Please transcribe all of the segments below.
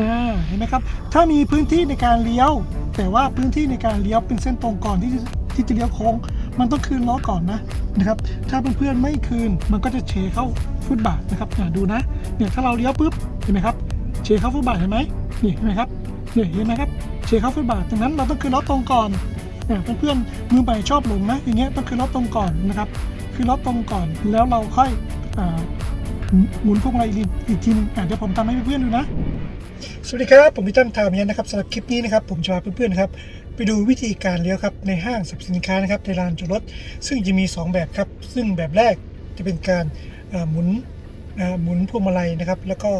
อ่าเห็นไหมครับ ถ้ามีพื้นที่ในการเลี้ยว แต่ว่าพื้นที่ในการเลี้ยวเป็นเส้นตรงก่อนที่จะที่จะเลี้ยวโค้ง มันต้องคืนล้อก่อนนะนะครับ ถ้าเพื่อนๆไม่คืนมันก็จะเฉเข้าฟุตบาทนะครับอ่าดูนะเนี่ยถ้าเราเลี้ยวปุ๊บเห็นไหมครับเฉเข้าฟุตบาทเห็นไหมนี่เห็นไหมครับเนี่ยเห็นไหมครับเฉเข้าฟุตบาทดังนั้นเราต้องคืนล้อตรงก่อนเนี่ยเพื่อนๆมือใหม่ชอบหลงนะอย่างเงี้ยต้องคืนล้อตรงก่อนนะครับคืนล้อตรงก่อนแล้วเราค่อยอหมุนพวงมาลัยอีกอีกทีหนึงอะเดี๋ยวผมทำให้เพื่อนๆดูนะ สวัสดีครับ ผมพี่ตั้มทามียนนะครับสำหรับคลิปนี้นะครับ ผมจะพาเพื่อนๆครับ ไปดูวิธีการเลี้ยวครับ ในห้างสรรพสินค้านะครับในลานจอดรถ ซึ่งจะมี 2 แบบครับ ซึ่งแบบแรกจะเป็นการหมุนหมุนพวงมาลัยนะครับ แล้วก็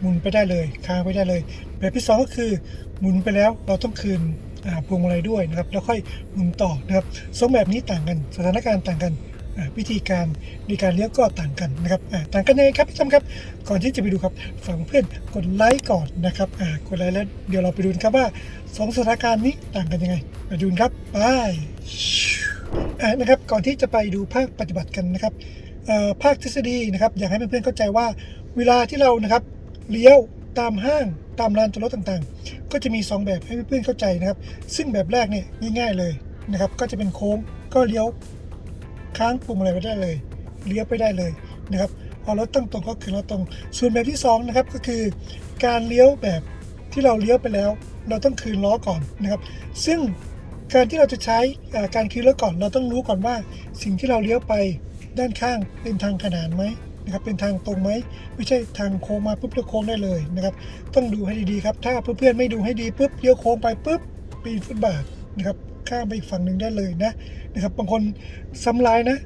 หมุนไปได้เลยค้างไปได้เลย แบบที่ 2 ก็คือหมุนไปแล้วเราต้องคืนพวงมาลัยด้วยนะครับ แล้วค่อยหมุนต่อนะครับสองแบบนี้ต่างกัน สถานการณ์ต่างกัน วิธีการในการเลี้ยวก็ต่างกันนะครับต่างกันยังไงครับพี่ตั้มครับ ก่อนที่จะไปดูครับฝากเพื่อนกดไลค์ก่อนนะครับกดไลค์แล้วเดี๋ยวเราไปดูครับว่าสองสถานการณ์นี้ต่างกันยังไงไปดูครับไปนะครับก่อนที่จะไปดูภาคปฏิบัติกันนะครับภาคทฤษฎีนะครับ อยากให้เพื่อนๆเข้าใจว่าเวลาที่เรานะครับเลี้ยวตามห้างตามลานจอดรถต่างๆ ก็จะมี 2 แบบให้เพื่อนๆเข้าใจนะครับ ซึ่งแบบแรกเนี่ยง่ายๆเลยนะครับ ก็จะเป็นโค้งก็เลี้ยว ค้างปุ่มอะไรไปได้เลย เลี้ยวไปได้เลยนะครับ พอรถตั้งตรงก็คือรถตรง ส่วนแบบที่สองนะครับก็คือการเลี้ยวแบบที่เราเลี้ยวไปแล้ว เราต้องคืนล้อก่อนนะครับ ซึ่งการที่เราจะใช้การคืนล้อก่อน เราต้องรู้ก่อนว่าสิ่งที่เราเลี้ยวไปด้านข้างเป็นทางขนานไหมนะครับเป็นทางตรงไหมไม่ใช่ทางโค้งมาปุ๊บแล้วโค้งได้เลยนะครับต้องดูให้ดีๆครับถ้าเพื่อนๆไม่ดูให้ดีปุ๊บเลี้ยวโค้งไปปุ๊บปีนฟุตบาทนะครับ ข้ามไปอีกฝั่งหนึ่งได้เลยนะนะครับบางคนซ้ำร้ายนะ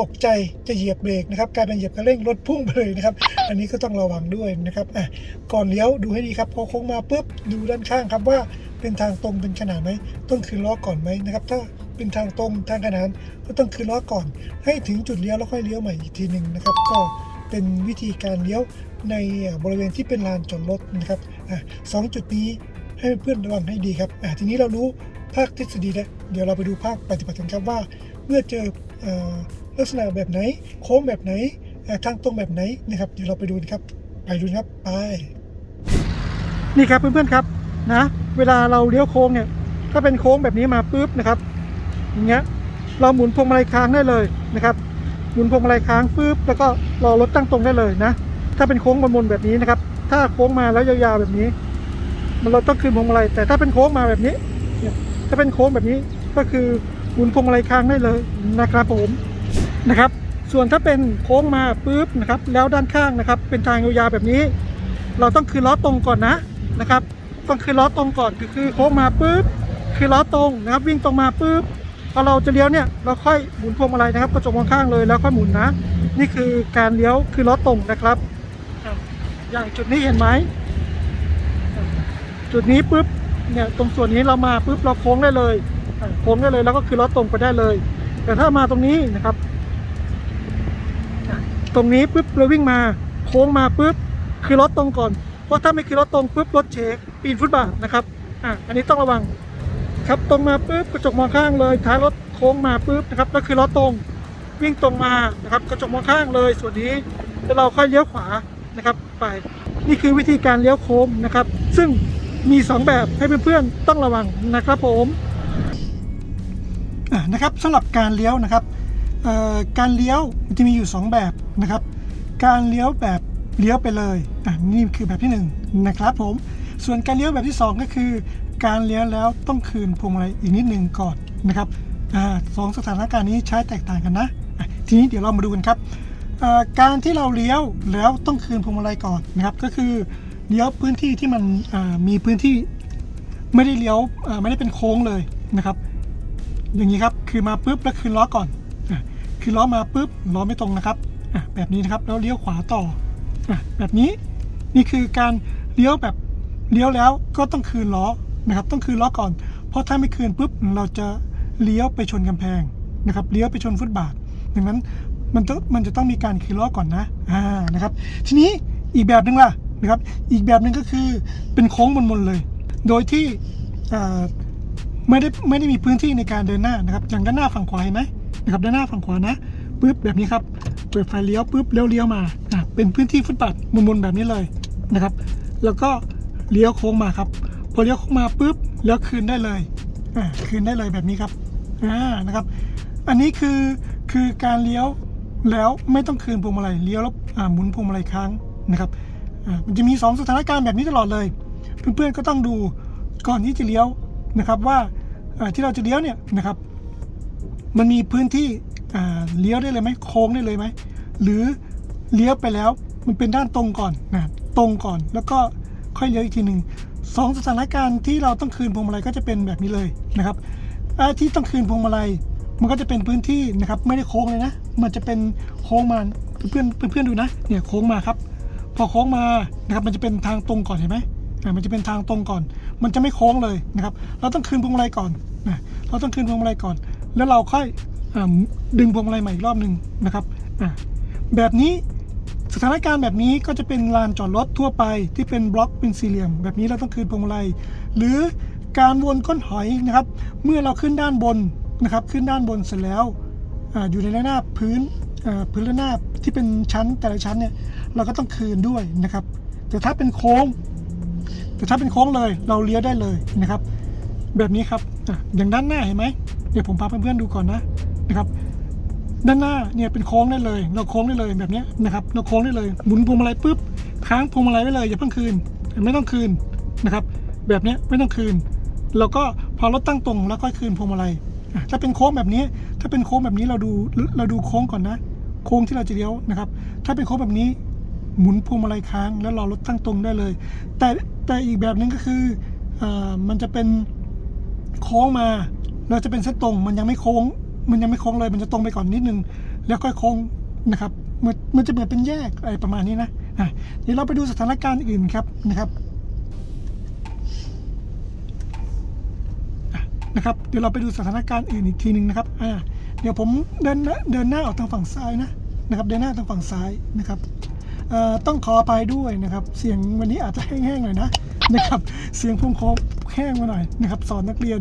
ตกใจจะเหยียบเบรกนะครับกลายเป็นเหยียบคันเร่งรถพุ่งไปเลยนะครับ อันนี้ก็ต้องระวังด้วยนะครับอะก่อนเลี้ยวดูให้ดีครับพอโค้งมาปุ๊บดูด้านข้างครับว่าเป็นทางตรงเป็นขนานไหมต้องคืนล้อก่อนไหมนะครับถ้าเป็นทางตรงทางขนานก็ต้องคืนล้อก่อน ให้ถึงจุดเลี้ยวแล้วค่อยเลี้ยวใหม่อีกทีหนึ่งนะครับ ก็เป็นวิธีการเลี้ยวในบริเวณที่เป็นลานจอดรถนะครับอะสองจุดนี้ให้เพื่อนระวังให้ดีครับอะทีนี้เรารู้ ภาคทฤษฎีแล้วเดี๋ยวเราไปดูภาคปฏิบัติกันครับว่า เมื่อเจอเออลักษณะแบบไหน โค้งแบบไหนทางตรงแบบไหนนะครับ เดี๋ยวเราไปดูครับ ไปดูครับไปนี่ครับเพื่อนๆครับนะ เวลาเราเลี้ยวโค้งเนี่ยถ้าเป็นโค้งแบบนี้มาปุ๊บนะครับ อย่างเงี้ยเราหมุนพวงมาลัยค้างได้เลยนะครับหมุนพวงมาลัยค้างปุ๊บแล้วก็รอรถตั้งตรงได้เลยนะ ถ้าเป็นโค้งมนๆแบบนี้นะครับ ถ้าโค้งมาแล้วยาวๆแบบนี้ มันเราต้องคืนพวงมาลัยแต่ถ้าเป็นโค้งมาแบบนี้ ถ้าเป็นโค้งแบบนี้ก็คือหมุนพวงมาลัยค้างได้เลยนะครับผมนะครับ ส่วนถ้าเป็นโค้งมาปุ๊บนะครับ แล้วด้านข้างนะครับ เป็นทางยาวๆแบบนี้ เราต้องคืนล้อตรงก่อนนะนะครับ ต้องคืนล้อตรงก่อนคือคือโค้งมาปุ๊บคือล้อตรงนะครับ วิ่งตรงมาปุ๊บพอเราจะเลี้ยวเนี่ยเราค่อยหมุนพวงมาลัยนะครับกระจกมองข้างเลยแล้วค่อยหมุนนะ นี่คือการเลี้ยวคือล้อตรงนะครับอะอย่างจุดนี้เห็นไหมจุดนี้ปุ๊บ เนี่ยตรงส่วนนี้เรามาปุ๊บเราโค้งได้เลยโค้งได้เลยแล้วก็คือล้อตรงไปได้เลย แต่ถ้ามาตรงนี้นะครับ ตรงนี้ปุ๊บเราวิ่งมาโค้งมาปุ๊บคือรถตรงก่อน เพราะถ้าไม่คือรถตรงปุ๊บรถเชคปีนฟุตบาทนะครับอะอันนี้ต้องระวังครับตรงมาปุ๊บกระจกมองข้างเลยท้ายรถโค้งมาปุ๊บนะครับก็คือล้อตรงวิ่งตรงมานะครับกระจกมองข้างเลยส่วนนี้แล้วเราค่อยเลี้ยวขวานะครับ ไป นี่คือวิธีการเลี้ยวโค้งนะครับ ซึ่ง มี 2 แบบให้เพื่อนๆต้องระวังนะครับผมนะครับสำหรับการเลี้ยวนะครับการเลี้ยวจะมีอยู่ 2 แบบนะครับ การเลี้ยวแบบเลี้ยวไปเลยอะนี่คือแบบที่1นงนะครับผมส่วนการเลี้ยวแบบที่ 2 ก็คือ การเลี้ยวแล้วต้องคืนพวงมาลัยอีกนิดหนึ่งก่อนนะครับสองสถานการณ์นี้ใช้แตกต่างกันนะะทีนี้เดี๋ยวเรามาดูกันครับการที่เราเลี้ยวแล้วต้องคืนพวงมาลัยก่อนนะครับ ก็คือ เลี้ยวพื้นที่ที่มันมีพื้นที่ไม่ได้เลี้ยวไม่ได้เป็นโค้งเลยนะครับ อย่างนี้ครับคือมาปุ๊บแล้วคืนล้อก่อนอคือล้อมาปุ๊บล้อไม่ตรงนะครับแบบนี้นะครับแล้วเลี้ยวขวาต่ออแบบนี้นี่คือการเลี้ยวแบบเลี้ยวแล้วก็ต้องคืนล้อนะครับต้องคืนล้อก่อน เพราะถ้าไม่คืนปุ๊บเราจะเลี้ยวไปชนกำแพงนะครับเลี้ยวไปชนฟุตบาทดังนั้นมันต้องมันจะต้องมีการคืนล้อก่อนนะอ่านะครับ ทีนี้อีกแบบหนึ่งล่ะ นะครับ อีกแบบหนึ่งก็คือเป็นโค้งมนๆเลย โดยที่ไม่ได้ไม่ได้มีพื้นที่ในการเดินหน้านะครับอย่างด้านหน้าฝั่งขวาเห็นไหมนะครับด้านหน้าฝั่งขวานะปุ๊บแบบนี้ครับเปิดไฟเลี้ยวปุ๊บเลี้ยวเลี้ยวมาอ่าเป็นพื้นที่ฟุตบาทมนๆแบบนี้เลยนะครับ แล้วก็เลี้ยวโค้งมาครับ พอเลี้ยวโค้งมาปุ๊บแล้วคืนได้เลยอ่าคืนได้เลยแบบนี้ครับอ่านะครับ อันนี้คือคือการเลี้ยวแล้วไม่ต้องคืนพวงมาลัยเลี้ยวแล้วหมุนพวงมาลัยค้างนะครับ มันจะมีสองสถานการณ์แบบนี้ตลอดเลย เพื่อนๆก็ต้องดูก่อนที่จะเลี้ยวนะครับว่าที่เราจะเลี้ยวเนี่ยนะครับ มันมีพื้นที่เลี้ยวได้เลยไหมโค้งได้เลยไหมหรือเลี้ยวไปแล้วมันเป็นด้านตรงก่อนนะตรงก่อนแล้วก็ค่อยเลี้ยวอีกทีหนึ่งสองสถานการณ์ที่เราต้องคืนพวงมาลัยก็จะเป็นแบบนี้เลยนะครับที่ต้องคืนพวงมาลัยมันก็จะเป็นพื้นที่นะครับไม่ได้โค้งเลยนะ มันจะเป็นโค้งมาเพื่อนๆเพื่อนๆดูนะเนี่ยโค้งมาครับ พอโค้งมานะครับมันจะเป็นทางตรงก่อนเห็นไหมอ่มันจะเป็นทางตรงก่อน มันจะไม่โค้งเลยนะครับ เราต้องคืนพวงมาลัยก่อนนะเราต้องคืนพวงมาลัยก่อน แล้วเราค่อยอดึงพวงมาลัยใหม่อีกรอบหนึ่งนะครับแบบนี้สถานการณ์แบบนี้ก็จะเป็นลานจอดรถทั่วไปที่เป็นบล็อกเป็นสี่เหลี่ยม แบบนี้เราต้องคืนพวงมาลัย หรือการวนก้นหอยนะครับ เมื่อเราขึ้นด้านบนนะครับ ขึ้นด้านบนเสร็จแล้วออยู่ในระนาบพื้นพื้นระนาบที่เป็นชั้นแต่ละชั้นเนี่ย เราก็ต้องคืนด้วยนะครับ แต่ถ้าเป็นโค้ง แต่ถ้าเป็นโค้งเลย เราเลี้ยวได้เลยนะครับ แบบนี้ครับออย่างด้านหน้าเห็นไหมเดี๋ยวผมพาเพื่อนๆดูก่อนนะนะครับ ด้านหน้าเนี่ยเป็นโค้งได้เลย เราโค้งได้เลยแบบนี้นะครับ เราโค้งได้เลยหมุนพวงมาลัยปุ๊บค้างพวงมาลัยไว้เลยอย่าเพิ่งคืนไม่ต้องคืนนะครับ แบบนี้ไม่ต้องคืนเราก็พอรถตั้งตรงแล้วค่อยคืนพวงมาลัยถ้าเป็นโค้งแบบนี้ ถ้าเป็นโค้งแบบนี้เราดูเราดูโค้งก่อนนะ โค้งที่เราจะเลี้ยวนะครับ ถ้าเป็นโค้งแบบนี้ หมุนพวงมาลัยค้าง แล้วรอรถตั้งตรงได้เลย แต่แต่อีกแบบหนึงก็คืออามันจะเป็นโค้งมาเราจะเป็นเส้นตรง มันยังไม่โค้ง มันยังไม่โค้งเลย มันจะตรงไปก่อนนิดนึง แล้วค่อยโค้งนะครับ มันมันจะเหมือนเป็นแยกอะไรประมาณนี้นะอะเดี๋ยวเราไปดูสถานการณ์อื่นครับนะครับนะครับ เดี๋ยวเราไปดูสถานการณ์อื่นอีกทีหนึ่งนะครับอ่าเดี๋ยวผมเดินเดินหน้าออกทางฝั่งซ้ายนะนะครับ เดินหน้าทางฝั่งซ้ายนะครับ ต้องขออภัยด้วยนะครับ เสียงวันนี้อาจจะแห้งๆหน่อยนะนะครับ เสียงผมขอแห้งมาหน่อยนะครับ สอนนักเรียน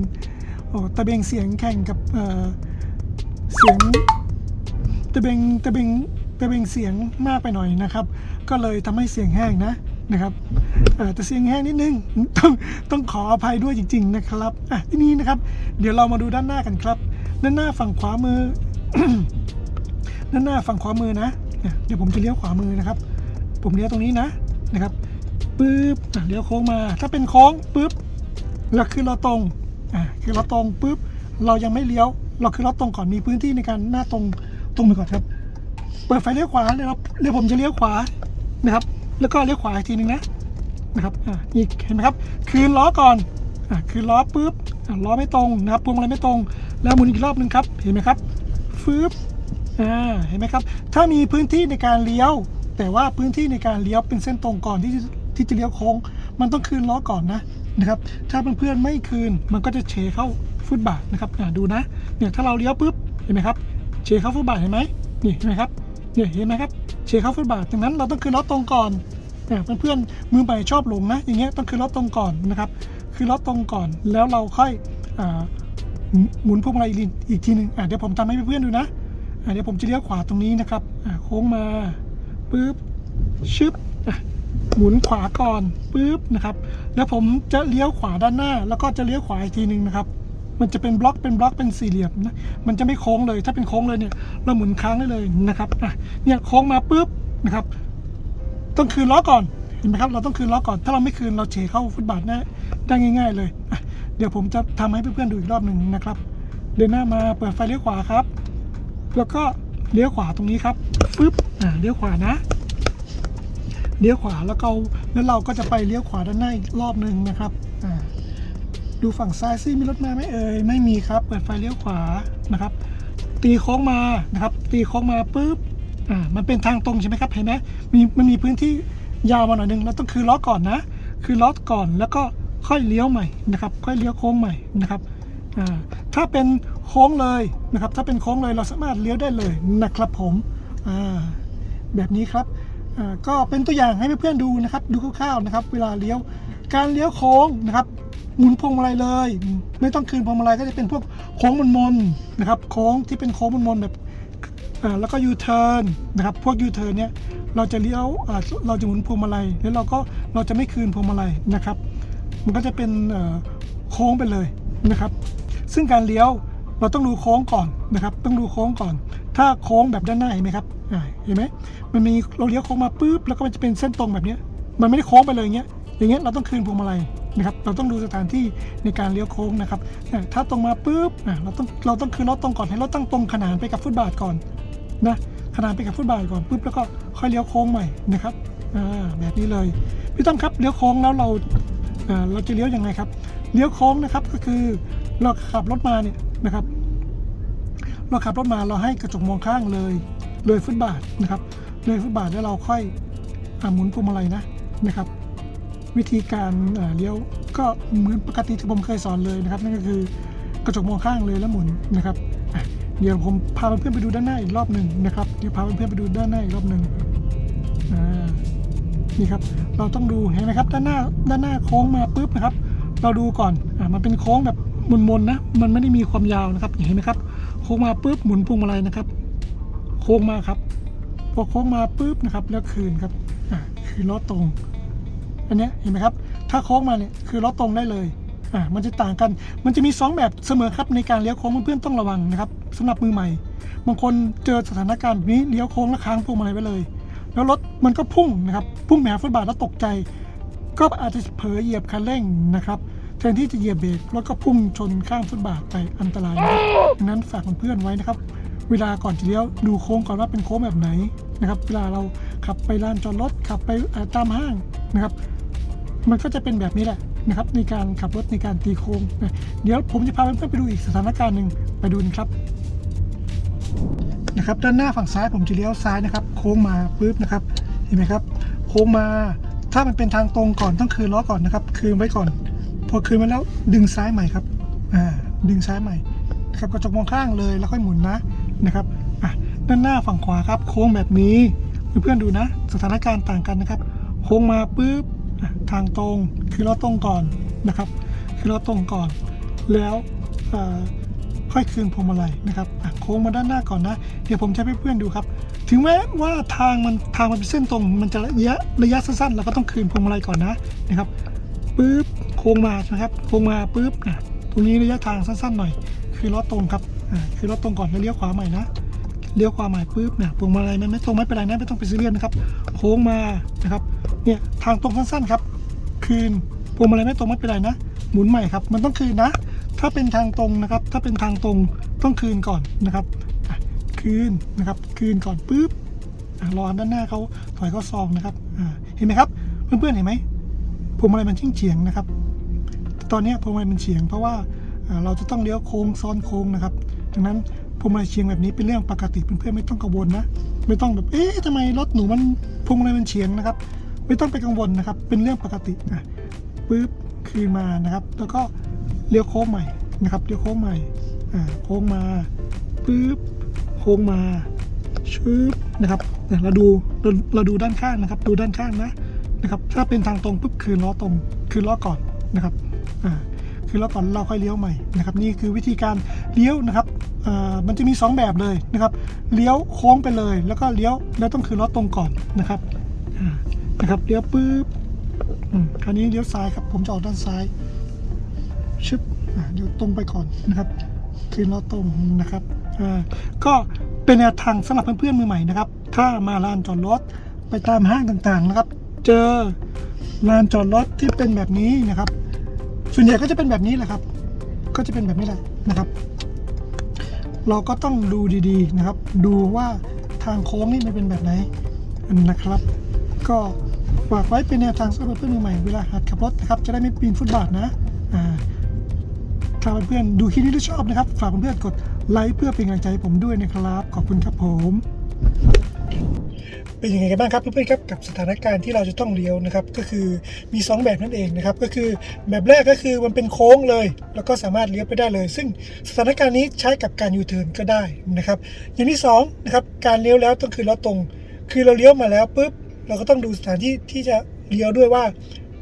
โอ้ตะเบงเสียงแข่งกับเออเสียงตะเบงตะเบงตะเบงเสียงมากไปหน่อยนะครับ ก็เลยทำให้เสียงแห้งนะนะครับเออแต่เสียงแห้งนิดนึงต้องต้องขออภัยด้วยจริง ๆ นะครับอะทีนี้นะครับ เดี๋ยวเรามาดูด้านหน้ากันครับ ด้านหน้าฝั่งขวามือ ด้านหน้าฝั่งขวามือนะเดี๋ยวผมจะเลี้ยวขวามือนะครับ ผมเลี้ยวตรงนี้นะนะครับปึ๊บเลี้ยวโค้งมา ถ้าเป็นโค้งปึ๊บเราคือเราตรงอะคือเราตรงปึ๊บเรายังไม่เลี้ยว เราคือเราตรงก่อนมีพื้นที่ในการหน้าตรงตรงไปก่อนครับ เปิดไฟเลี้ยวขวาเดี๋ยวเราเดี๋ยวผมจะเลี้ยวขวานะครับ แล้วก็เลี้ยวขวาอีกทีหนึงนะนะครับอะอีกเห็นไหมครับ คืนล้อก่อนอะคืนล้อปุ๊บอะล้อไม่ตรงนะครับพวงมาลัยไม่ตรง แล้วหมุนอีกรอบหนึงครับเห็นไหมครับฟืบอ่าเห็นไหมครับ ถ้ามีพื้นที่ในการเลี้ยว แต่ว่าพื้นที่ในการเลี้ยวเป็นเส้นตรงก่อนที่จะที่จะเลี้ยวโค้ง มันต้องคืนล้อก่อนนะนะครับ ถ้าเพื่อนๆไม่คืนมันก็จะเฉเข้าฟุตบาทนะครับดูนะเนี่ยถ้าเราเลี้ยวปุ๊บเห็นไหมครับเฉเข้าฟุตบาทเห็นไหมนี่เห็นไหมครับเนี่ยเห็นไหมครับเฉเข้าฟุตบาทดังนั้นเราต้องคืนล้อตรงก่อนเนี่ยเพื่อนๆมือใหม่ชอบหลงนะ อย่างเงี้ยต้องคืนล้อตรงก่อนนะครับ คือล้อตรงก่อนแล้วเราค่อยอ่าหมุนพวงมาลัยอีกทีหนึ่งอ่าเดี๋ยวผมทำให้เพื่อนๆดูนะอะเดี๋ยวผมจะเลี้ยวขวาตรงนี้นะครับอะโค้งมา ปุ๊บชึบหมุนขวาก่อนปุ๊บนะครับ แล้วผมจะเลี้ยวขวาด้านหน้า แล้วก็จะเลี้ยวขวาอีกทีหนึ่งนะครับ มันจะเป็นบล็อกเป็นบล็อกเป็นสี่เหลี่ยมนะมันจะไม่โค้งเลย ถ้าเป็นโค้งเลยเนี่ยเราหมุนค้างได้เลยนะครับอะเนี่ยโค้งมาปุ๊บนะครับต้องคืนล้อก่อนเห็นไหมครับ เราต้องคืนล้อก่อน ถ้าเราไม่คืนเราเฉเข้าฟุตบาทได้ได้ง่าย ๆ เลยเดี๋ยวผมจะทำให้เพื่อนๆดูอีกรอบหนึ่งนะครับ เดินหน้ามาเปิดไฟเลี้ยวขวาครับ แล้วก็ เลี้ยวขวาตรงนี้ครับปึ๊บอ่าเลี้ยวขวานะเลี้ยวขวาแล้วก็แล้วเราก็จะไปเลี้ยวขวาด้านหน้าอีกรอบหนึ่งนะครับอ่าดูฝั่งซ้ายซิมีรถมาไหมเอ่ยไม่มีครับ เปิดไฟเลี้ยวขวานะครับ ตีโค้งมานะครับ ตีโค้งมาปุ๊บอ่ามันเป็นทางตรงใช่ไหมครับเห็นไหมมีมันมีพื้นที่ยาวมาหน่อยนึงเราต้องคือล้อก่อนนะ คือล้อก่อนแล้วก็ค่อยเลี้ยวใหม่นะครับ ค่อยเลี้ยวโค้งใหม่นะครับอ่าถ้าเป็น โค้งเลยนะครับ ถ้าเป็นโค้งเลยเราสามารถเลี้ยวได้เลยนะครับผมแบบนี้ครับก็เป็นตัวอย่างให้เพื่อนๆดูนะครับ ดูคร่าวๆนะครับ เวลาเลี้ยวการเลี้ยวโค้งนะครับหมุนพวงมาลัยเลย ไม่ต้องคืนพวงมาลัยก็จะเป็นพวกโค้งมนๆนะครับ โค้งที่เป็นโค้งมนๆแบบแล้วก็ยูเทิร์นนะครับ พวกยูเทิร์นเนี่ยเราจะเลี้ยวเราจะหมุนพวงมาลัยแล้วเราก็เราจะไม่คืนพวงมาลัยนะครับ มันก็จะเป็นโค้งไปเลยนะครับ ซึ่งการเลี้ยว เราต้องดูโค้งก่อนนะครับ ต้องดูโค้งก่อน ถ้าโค้งแบบด้านหน้าเห็นไหมครับเห็นไหมมันมีเราเลี้ยวโค้งมาปุ๊บแล้วก็มันจะเป็นเส้นตรงแบบนี้มันไม่ได้โค้งไปเลยอย่างเงี้ยอย่างเงี้ยเราต้องคืนพวงมาลัยนะครับ เราต้องดูสถานที่ในการเลี้ยวโค้งนะครับ ถ้าตรงมาปุ๊บเราต้องเราต้องคืนรถตรงก่อนให้รถตั้งตรงขนานไปกับฟุตบาทก่อนนะขนานไปกับฟุตบาทก่อนปุ๊บแล้วก็ค่อยเลี้ยวโค้งใหม่นะครับแบบนี้เลยพี่ต้อมครับเลี้ยวโค้งแล้วเราเราจะเลี้ยวยังไงครับ เลี้ยวโค้งนะครับก็คือเราขับรถมาเนี่ย นะครับเราขับรถมาเราให้กระจกมองข้างเลยเลยฟุตบาทนะครับ เลยฟุตบาทแล้วเราค่อยอหมุนพวงมาลัยนะนะครับ วิธีการอ่าเลี้ยวก็เหมือนปกติที่ผมเคยสอนเลยนะครับ นั่นก็คือกระจกมองข้างเลยแล้วหมุนนะครับเดี๋ยวผมพาเพื่อนไปดูด้านหน้าอีกรอบหนึ่งนะครับเดี๋ยวพาเพื่อนไปดูด้านหน้าอีกรอบหนึ่งนี่ครับเราต้องดูเห็นไหมครับด้านหน้าด้านหน้าโค้งมาปุ๊บนะครับ เราดูก่อนอ่ามันเป็นโค้งแบบ มนๆนนะ มันไม่ได้มีความยาวนะครับเห็นไหมครับ โค้งมาปุ๊บหมุนพวงมาลัยนะครับ โค้งมาครับ พอโค้งมาปุ๊บนะครับ แล้วคืนครับอ่าคืนล้อตรง อันนี้เห็นไหมครับ ถ้าโค้งมาเนี่ยคือล้อตรงได้เลยอ่ามันจะต่างกัน มันจะมี 2 แบบเสมอครับในการเลี้ยวโค้งเพื่อนๆต้องระวังนะครับสำหรับมือใหม่ บางคนเจอสถานการณ์แบบนี้เลี้ยวโค้งแล้วค้างพวงมาลัยไว้เลย แล้วรถมันก็พุ่งนะครับ พุ่งแหมฟุตบาทแล้วตกใจ ก็อาจจะเผลอเหยียบคันเร่งนะครับ ทนที่จะเหยียบเบรกรถก็พุ่งชนข้างฟุตบาทไปอันตรายนะครับดังนั้นฝากเพื่อนๆไว้นะครับ เวลาก่อนจะเลี้ยวดูโค้งก่อนว่าเป็นโค้งแบบไหนนะครับ เวลาเราขับไปลานจอดรถขับไปอ่าตามห้างนะครับ มันก็จะเป็นแบบนี้แหละนะครับ ในการขับรถในการตีโค้งนะเดี๋ยวผมจะพาเพื่อนๆไปดูอีกสถานการณ์หนึ่งไปดูกันครับนะครับ ด้านหน้าฝั่งซ้ายผมจะเลี้ยวซ้ายนะครับ โค้งมาปุ๊บนะครับเห็นไหมครับ โค้งมาถ้ามันเป็นทางตรงก่อนต้องคืนล้อก่อนนะครับ คืนไว้ก่อนพ อคืนมาแล้วดึงซ้ายใหม่ครับอ่าดึงซ้ายใหม่นะครับกระจกมองข้างเลยแล้วค่อยหมุนนะนะครับอะด้านหน้าฝั่งขวาครับ โค้งแบบนี้เพื่อนๆดูนะ สถานการณ์ต่างกันนะครับ โค้งมาปุ๊บทางตรงคือล้อตรงก่อนนะครับ คือล้อตรงก่อน แล้วค่อยคืนพวงมาลัยนะครับโค้งมาด้านหน้าก่อนนะ เดี๋ยวผมจะให้เพื่อนดูครับ ถึงแม้ว่าทางมันทางมันเป็นเส้นตรง มันจะระยะระยะสั้นๆเราก็ต้องคืนพวงมาลัยก่อนนะนะครับปุ๊บ ค้งมาใช่ไหมครับโค้งมาปุ๊บอะตรงนี้ระยะทางสั้นๆหน่อย คือล้อตรงครับคือล้อตรงก่อนแล้วเลี้ยวขวาใหม่นะเลี้ยวขวาใหม่ปุ๊บเนี่ยพวงมาลัยมันไม่ตรงไม่เป็นไรนะไม่ต้องไปซีเรียสนะครับโค้งมานะครับเนี่ยทางตรงสั้นๆครับ คืนพวงมาลัยไม่ตรงไม่เป็นไรนะ หมุนใหม่ครับ มันต้องคืนนะ ถ้าเป็นทางตรงนะครับ ถ้าเป็นทางตรงต้องคืนก่อนนะครับคืนนะครับ คืนก่อนปุ๊บรอด้านหน้าเขาถอยเข้าซองนะครับเห็นไหมครับ เพื่อนๆเห็นไหมพวงมาลัยมันชิ่งเฉียงนะครับ ตอนนี้พวงมาลัยมันเฉียง เพราะว่าเราจะต้องเลี้ยวโค้งซ้อนโค้งนะครับดังนั้นพวงมาลัยเฉียงแบบนี้เป็นเรื่องปกติเพื่อนๆไม่ต้องกังวลนะ ไม่ต้องแบบเอ๊ะทำไมรถหนูมันพวงมาลัยมันเฉียงนะครับ ไม่ต้องไปกังวลนะครับ เป็นเรื่องปกติอะปุ๊บคืนมานะครับ แล้วก็เลี้ยวโค้งใหม่นะครับเลี้ยวโค้งใหม่อ่าโค้งมาปุ๊บโค้งมาชึบนะครับเนี่ยเราดูเราเราดูด้านข้างนะครับ ดูด้านข้างนะนะครับ ถ้าเป็นทางตรงปุ๊บคืนล้อตรงคืนล้อก่อนนะครับ คืนล้อก่อนเราค่อยเลี้ยวใหม่นะครับนี่คือวิธีการเลี้ยวนะครับมันจะมีสองแบบเลยนะครับเลี้ยวโค้งไปเลย แล้วก็เลี้ยวแล้วต้องคืนล้อตรงก่อนนะครับนะครับเลี้ยวปุ๊บอืมคราวนี้เลี้ยวซ้ายครับผมจะออกด้านซ้ายชึบเดี๋ยวตรงไปก่อนนะครับคืนล้อตรงนะครับก็เป็นแนวทางสำหรับเพื่อนๆมือใหม่นะครับ ถ้ามาลานจอดรถไปตามห้างต่างๆนะครับ เจอลานจอดรถที่เป็นแบบนี้นะครับ ส่วนใหญ่ก็จะเป็นแบบนี้แหละครับ ก็จะเป็นแบบนี้แหละนะครับ เราก็ต้องดูดีๆนะครับ ดูว่าทางโค้งนี่มันเป็นแบบไหนนะครับ ก็ฝากไว้เป็นแนวทางสำหรับเพื่อนมือใหม่เวลาหัดขับรถนะครับ จะได้ไม่ปีนฟุตบาทนะอ่าถ้าเพื่อนๆดูคลิปนี้แล้วชอบนะครับ ฝากเพื่อนๆกดไลค์เพื่อเป็นกำลังใจให้ผมด้วยนะครับ ขอบคุณครับผม เป็นยังไงกันบ้างครับเพื่อนๆครับกับสถานการณ์ที่เราจะต้องเลี้ยวนะครับก็คือมี 2 แบบนั่นเองนะครับก็คือแบบแรกก็คือมันเป็นโค้งเลย แล้วก็สามารถเลี้ยวไปได้เลย ซึ่งสถานการณ์นี้ใช้กับการยูเทิร์นก็ได้นะครับอย่างที่2นะครับการเลี้ยวแล้วต้องคือล้อตรง คือเราเลี้ยวมาแล้วปุ๊บเราก็ต้องดูสถานที่ที่จะเลี้ยวด้วยว่า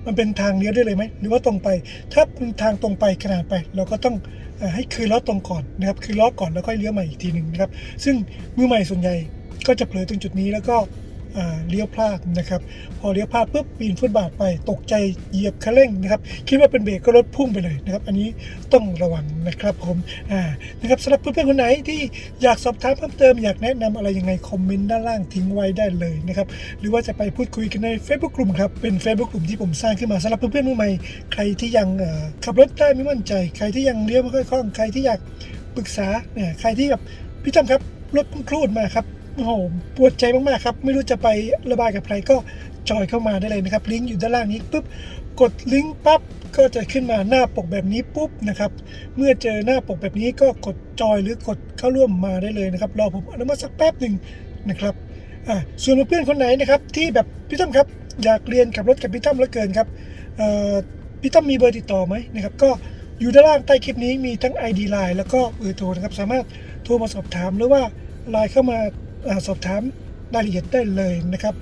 มันเป็นทางเลี้ยวได้เลยไหมหรือว่าตรงไป ถ้าเป็นทางตรงไปขนาดไป เราก็ต้องให้คืนล้อตรงก่อนนะครับคืนล้อก่อนแล้วก็เลี้ยวใหม่อีกทีหนึ่งนะครับซึ่งมือใหม่ส่วนใหญ่ก็จะเผลอตรงจุดนี้แล้วก็ เลี้ยวพลาดนะครับ พอเลี้ยวพลาดปุ๊บปีนฟุตบาทไปตกใจเหยียบคันเร่งนะครับคิดว่าเป็นเบรกก็รถพุ่งไปเลยนะครับ อันนี้ต้องระวังนะครับผมอ่านะครับสำหรับเพื่อนๆคนไหนที่อยากสอบถามเพิ่มเติมอยากแนะนำอะไรยังไงคอมเมนต์ด้านล่างทิ้งไว้ได้เลยนะครับหรือว่าจะไปพูดคุยกันใน Facebook กลุ่มครับเป็น Facebook กลุ่มที่ผมสร้างขึ้นมาสำหรับเพื่อนๆมือใหม่ใครที่ยังขับรถได้ไม่มั่นใจ ใครที่ยังเลี้ยวไม่ค่อยคล่องใครที่อยากปรึกษาเนี่ยใครที่แบบพี่จำครับรถเพิ่งครูดมาครับ โอ้โหปวดใจมากๆครับ ไม่รู้จะไประบายกับใครก็จอยเข้ามาได้เลยนะครับ ลิงก์อยู่ด้านล่างนี้ปุ๊บกดลิงก์ปั๊บก็จะขึ้นมาหน้าปกแบบนี้ปุ๊บนะครับเมื่อเจอหน้าปกแบบนี้ก็กดจอยหรือกดเข้าร่วมมาได้เลยนะครับรอผมอนุมัติสักแป๊บหนึ่งนะครับอ่าส่วนเพื่อนคนไหนนะครับที่แบบพี่ตั้มครับอยากเรียนขับรถกับพี่ตั้มเหลือเกินครับเอ่อพี่ตั้มมีเบอร์ติดต่อไหมนะครับก็อยู่ด้านล่างใต้คลิปนี้มีทั้ง ID Line แล้วก็เบอร์โทรนะครับสามารถโทรมาสอบถามหรือว่าไลน์เข้ามา สอบถามรายละเอียดได้เลยนะครับ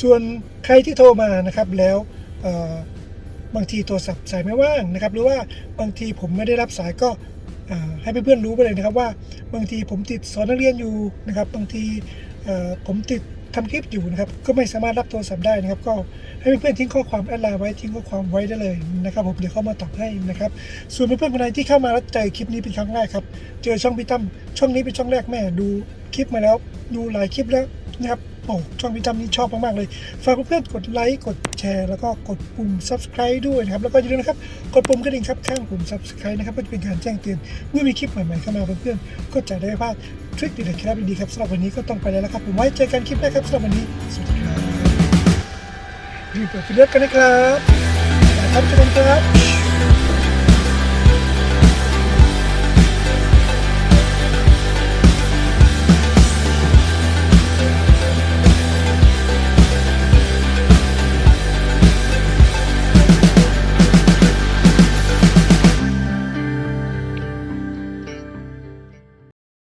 ส่วนใครที่โทรมานะครับแล้วบางทีโทรศัพท์สายไม่ว่างนะครับ หรือว่าบางทีผมไม่ได้รับสายก็ให้เพื่อนๆรู้ไปเลยนะครับว่าบางทีผมติดสอนนักเรียนอยู่นะครับ บางทีผมติด ทำคลิปอยู่นะครับ ก็ไม่สามารถรับโทรศัพท์ได้นะครับ ก็ให้เพื่อนๆทิ้งข้อความแอดไลน์ไว้ทิ้งข้อความไว้ได้เลยนะครับผมเดี๋ยวเข้ามาตอบให้นะครับ ส่วนเพื่อนๆคนไหนที่เข้ามาแล้วเจอคลิปนี้เป็นครั้งแรกครับ เจอช่องพี่ตั้มช่องนี้เป็นช่องแรกแม่ดูคลิปมาแล้ว ดูหลายคลิปแล้วนะครับ โอ้ช่องพี่ตั้มนี่ชอบมากๆเลย ฝากเพื่อนๆกดไลค์ กดแชร์ แล้วก็กดปุ่ม subscribe ด้วยนะครับ แล้วก็อย่าลืมนะครับ กดปุ่มกระดิ่งครับ ข้างปุ่ม subscribe นะครับ เพื่อจะเป็นการแจ้งเตือน เมื่อมีคลิปใหม่ๆเข้ามาเพื่อนๆ ก็จะได้ไม่พลาดทริคเด็ดๆเคล็ดลับดีๆครับสำหรับวันนี้ก็ต้องไปแล้วนะครับ ผมไว้เจอกันคลิปหน้าครับสำหรับวันนี้ สวัสดีครับรีบเปิดฟิลเลอร์กันนะครับครับทุกคนครับ